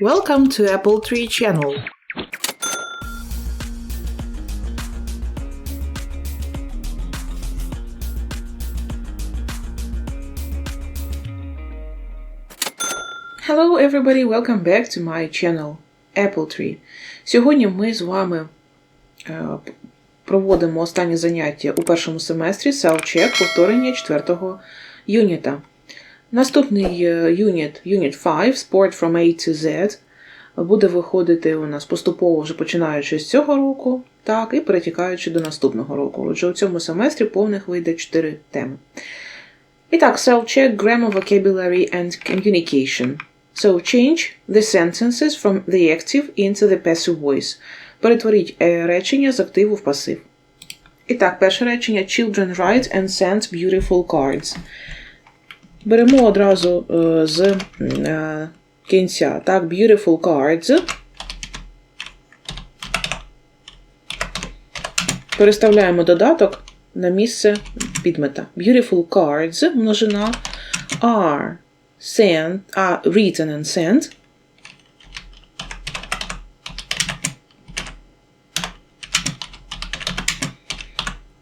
Welcome to Apple Tree Channel. Hello everybody, welcome back to my channel Apple Tree. Сьогодні ми з вами е, проводимо останнє заняття у першому семестрі Self-Check повторення четвертого юніта. Наступний е, юніт, юніт 5, Sport from A to Z, буде виходити у нас поступово вже починаючи з цього року, так, і перетікаючи до наступного року. Отже, у цьому семестрі повних вийде 4 теми. І так, self-check, grammar, vocabulary and communication. So change the sentences from the active into the passive voice. Перетворіть е, речення з активу в пасив. І так, перше речення Children write and send beautiful cards. Беремо одразу е, з е, кінця. Так, beautiful cards. Переставляємо додаток на місце підмета. Beautiful cards, множина are sent, are written and sent.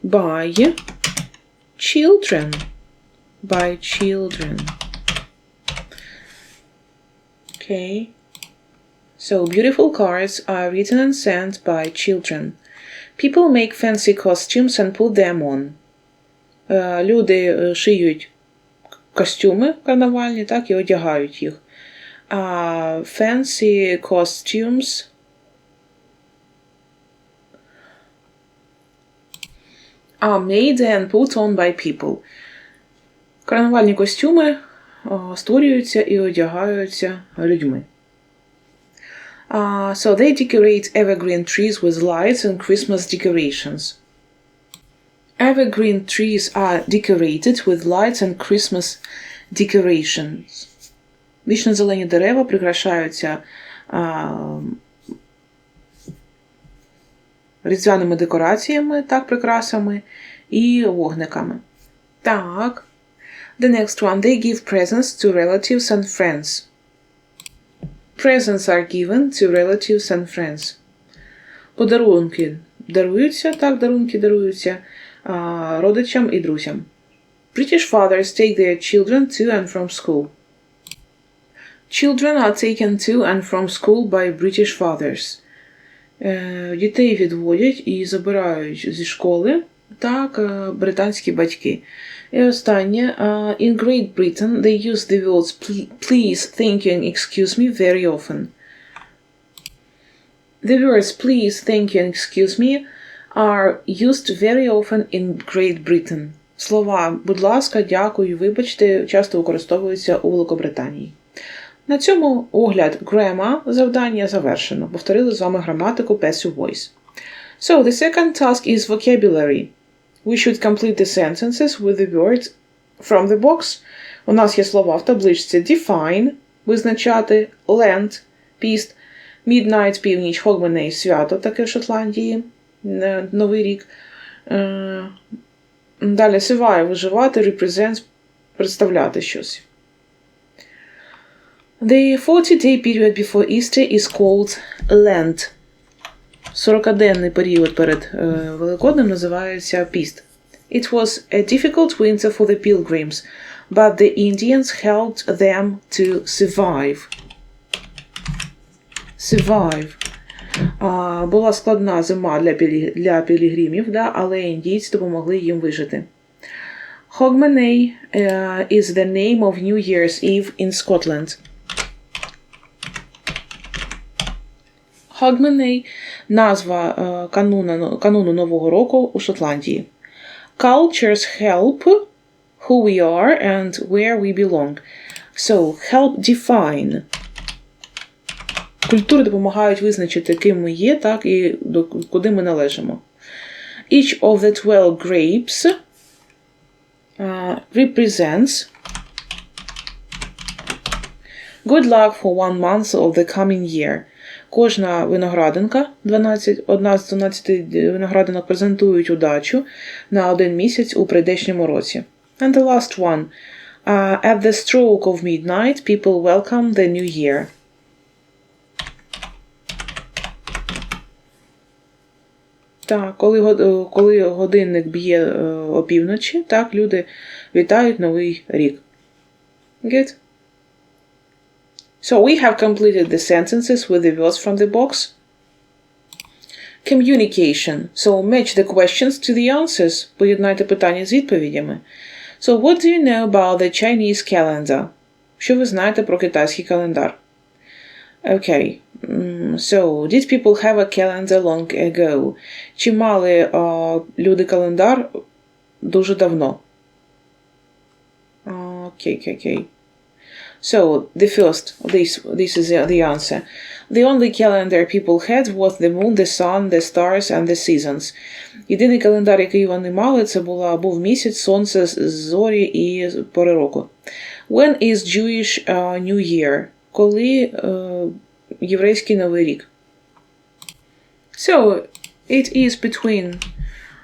By children. By children. Okay. So beautiful cards are written and sent by children. People make fancy costumes and put them on. Е, Люди е, шиють костюми карнавальні, так, і одягають їх. А fancy costumes are made and put on by people. Карнавальні костюми створюються і одягаються людьми. Uh, so they decorate evergreen trees with lights and Christmas decorations. Evergreen trees are decorated with lights and Christmas decorations. Вічно зелені дерева прикрашаються а, різдвяними декораціями, так, прикрасами і вогниками. Так. The next one. They give presents to relatives and friends. Presents are given to relatives and friends. Подарунки даруються, так, дарунки даруються а, родичам і друзям. British fathers take their children to and from school. Children are taken to and from school by British fathers. Е, Дітей відводять і забирають зі школи так, е, британські батьки. І останнє. Uh, in Great Britain they use the words please, thank you and excuse me very often. The words please, thank you and excuse me are used very often in Great Britain. Слова, будь ласка, дякую, вибачте, часто використовуються у Великобританії. На цьому огляд grammar завдання завершено. Повторили з вами граматику passive voice. So, the second task is vocabulary. We should complete the sentences with the words from the box. У нас є слова в табличці define, визначати, land, піст, midnight, північ, Hogmanay, свято, таке в Шотландії, Новий рік. Далі survive, виживати, represent, представляти щось. The 40-day period before Easter is called Lent. 40-денний період перед е, Великоднем називається піст. It was a difficult winter for the pilgrims, but the Indians helped them to survive. Survive. А, була складна зима для, для пілігримів, да, але індійці допомогли їм вижити. Hogmanay uh, is the name of New Year's Eve in Scotland. Hogmanay – назва uh, кануна, кануну Нового року у Шотландії. Cultures help who we are and where we belong. So, help define. Культури допомагають визначити, ким ми є, так, і до, куди ми належимо. Each of the 12 grapes uh, represents good luck for one month of the coming year. Кожна виноградинка, 12, одна з 12 виноградинок презентують удачу на один місяць у прийдешньому році. And the last one. Uh, At the stroke of midnight, people welcome the new year. Так, коли коли годинник б'є е, опівночі, так люди вітають новий рік. Good? So we have completed the sentences with the words from the box. Communication. So match the questions to the answers. Поєднайте питання з відповідями. So what do you know about the Chinese calendar? Що ви знаєте про китайський календар? Okay. Mm, So, did people have a calendar long ago? Чи мали а, люди календар дуже давно? Окей, окей, окей. So, the first, this, this is the, the answer. The only calendar people had was the moon, the sun, the stars and the seasons. Єдиний календар, який вони мали, це була, був місяць, сонце, з- зорі і пори року. When is Jewish uh, New Year? Коли е, єврейський Новий рік? So, it is between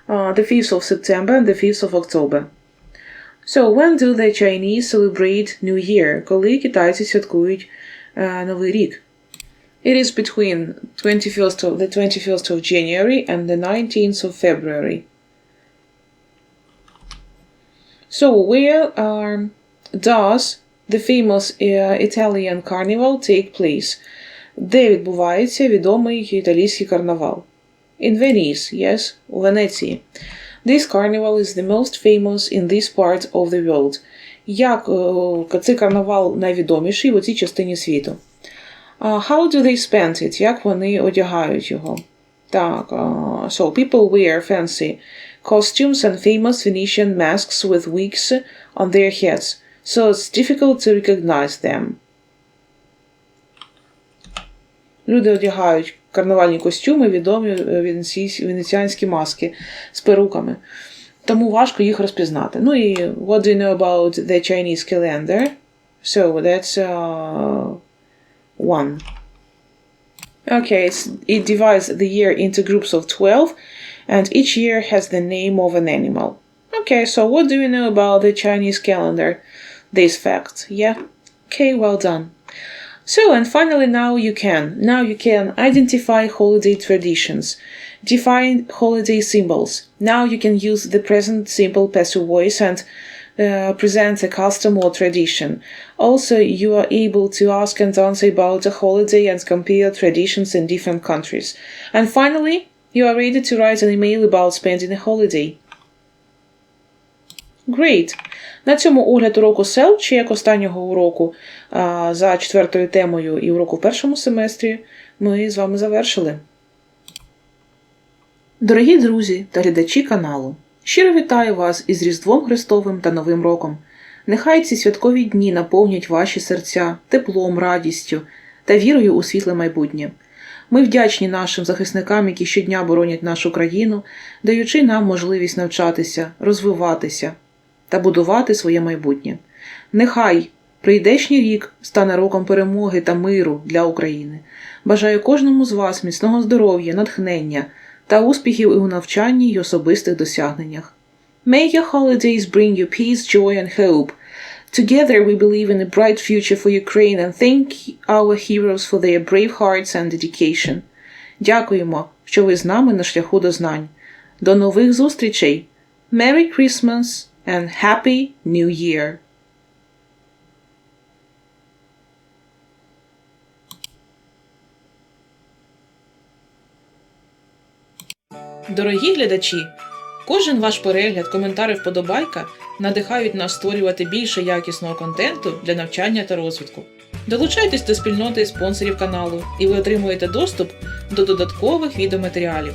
uh, the 5th of September and the 5th of October. So, when do the Chinese celebrate New Year? Коли китайці святкують е, Новий рік? It is between 21st of, the 21st of January and the 19th of February. So, where um, does the famous uh, Italian carnival take place? Де відбувається відомий італійський карнавал? In Venice, yes, у Венеції. This carnival is the most famous in this part of the world. Як е, цей карнавал найвідоміший в цій частині світу? Uh, how do they spend it? Як вони одягають його? Так, uh, so people wear fancy costumes and famous Venetian masks with wigs on their heads, so it's difficult to recognize them. Люди одягають карнавальні костюми, відомі е, венеційсь- венеціанські маски з перуками. Тому важко їх розпізнати. Ну і what do you know about the Chinese calendar? So that's uh, one. Okay, it's, it divides the year into groups of 12, and each year has the name of an animal. Okay, so what do you know about the Chinese calendar? This fact, yeah? Okay, well done. So, and finally, now you can. Now you can identify holiday traditions, define holiday symbols. Now you can use the present simple passive voice and uh, present a custom or tradition. Also, you are able to ask and answer about a holiday and compare traditions in different countries. And finally, you are ready to write an email about spending a holiday. Great! На цьому огляд уроку SEL, чи як останнього уроку за четвертою темою і уроку в першому семестрі, ми з вами завершили. Дорогі друзі та глядачі каналу, щиро вітаю вас із Різдвом Христовим та Новим роком. Нехай ці святкові дні наповнять ваші серця теплом, радістю та вірою у світле майбутнє. Ми вдячні нашим захисникам, які щодня боронять нашу країну, даючи нам можливість навчатися, розвиватися та будувати своє майбутнє. Нехай прийдешній рік стане роком перемоги та миру для України. Бажаю кожному з вас міцного здоров'я, натхнення та успіхів і у навчанні й особистих досягненнях. May your holidays bring you peace, joy and hope. Together we believe in a bright future for Ukraine and thank our heroes for their brave hearts and dedication. Дякуємо, що ви з нами на шляху до знань. До нових зустрічей! Merry Christmas and Happy New Year! Дорогі глядачі! Кожен ваш перегляд, коментар і вподобайка надихають нас створювати більше якісного контенту для навчання та розвитку. Долучайтесь до спільноти спонсорів каналу, і ви отримуєте доступ до додаткових відеоматеріалів.